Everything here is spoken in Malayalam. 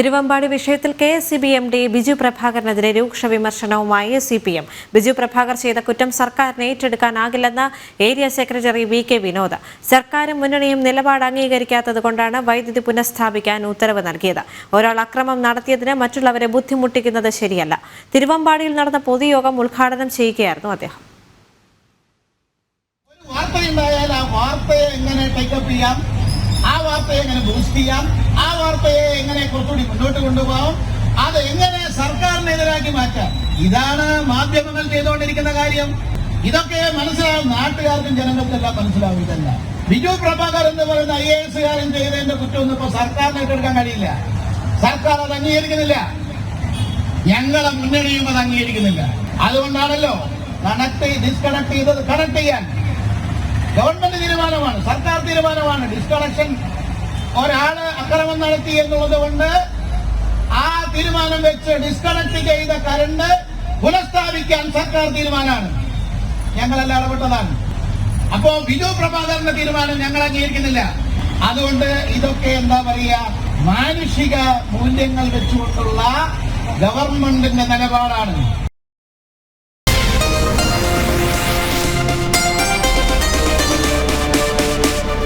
തിരുവമ്പാടി വിഷയത്തിൽ K S C B M D Biju പ്രഭാകരനെതിരെ രൂക്ഷ വിമർശനവുമായി C P M. Biju Prabhakar ചെയ്ത കുറ്റം സർക്കാരിന് ഏറ്റെടുക്കാനാകില്ലെന്ന് area secretary V K Vinod. സർക്കാരും മുന്നണിയും നിലപാട് അംഗീകരിക്കാത്തത് കൊണ്ടാണ് വൈദ്യുതി പുനഃസ്ഥാപിക്കാൻ ഉത്തരവ് നൽകിയത്. ഒരാൾ അക്രമം നടത്തിയതിന് മറ്റുള്ളവരെ ബുദ്ധിമുട്ടിക്കുന്നത് ശരിയല്ല. തിരുവമ്പാടിയിൽ നടന്ന പൊതുയോഗം ഉദ്ഘാടനം ചെയ്യുകയായിരുന്നു അദ്ദേഹം. വാർത്തയുണ്ടായാൽ ആ എങ്ങനെ ടേക്കപ്പ് ചെയ്യാം? ആ വാർത്തയെ എങ്ങനെ ബൂസ്റ്റ് ചെയ്യാം? ആ വാർത്തയെ കുറച്ചുകൂടി മുന്നോട്ട് കൊണ്ടുപോകാം അത് എങ്ങനെ സർക്കാരിനെതിരാക്കി മാറ്റാം? ഇതാണ് മാധ്യമങ്ങൾ ചെയ്തുകൊണ്ടിരിക്കുന്ന കാര്യം. ഇതൊക്കെ മനസ്സിലാവും. നാട്ടുകാർക്കും ജനങ്ങൾക്കെല്ലാം മനസ്സിലാവും ഇതല്ല. ബിജു പ്രഭാകർ എന്ന് പറയുന്ന ഐ എ എസുകാരൻ ചെയ്തതിന്റെ കുറ്റമൊന്നും ഇപ്പൊ സർക്കാരിന് ഏറ്റെടുക്കാൻ കഴിയില്ല. സർക്കാർ അത് അംഗീകരിക്കുന്നില്ല. ഞങ്ങളെ മുന്നണിയും അത് അംഗീകരിക്കുന്നില്ല. അതുകൊണ്ടാണല്ലോ കണക്ട് ഡിസ്കണക്ട് ചെയ്തത് കണക്ട് ചെയ്യാൻ. ഗവൺമെന്റ് തീരുമാനമാണ്. സർക്കാർ തീരുമാനമാണ്. ഡിസ്കണക്ഷൻ ഒരാൾ അക്രമം നടത്തി എന്നുള്ളത് കൊണ്ട് തീരുമാനം വെച്ച് ഡിസ്കണക്ട് ചെയ്ത കരണ്ട് പുനഃസ്ഥാപിക്കാൻ സർക്കാർ തീരുമാനമാണ്. ഞങ്ങളെല്ലാം ഇടപെട്ടതാണ്. അപ്പോ ബിജു പ്രഭാകരന്റെ തീരുമാനം ഞങ്ങൾ അംഗീകരിക്കുന്നില്ല. അതുകൊണ്ട് ഇതൊക്കെ എന്താ പറയുക മാനുഷിക മൂല്യങ്ങൾ വെച്ചുകൊണ്ടുള്ള ഗവൺമെന്റിന്റെ നിലപാടാണ്.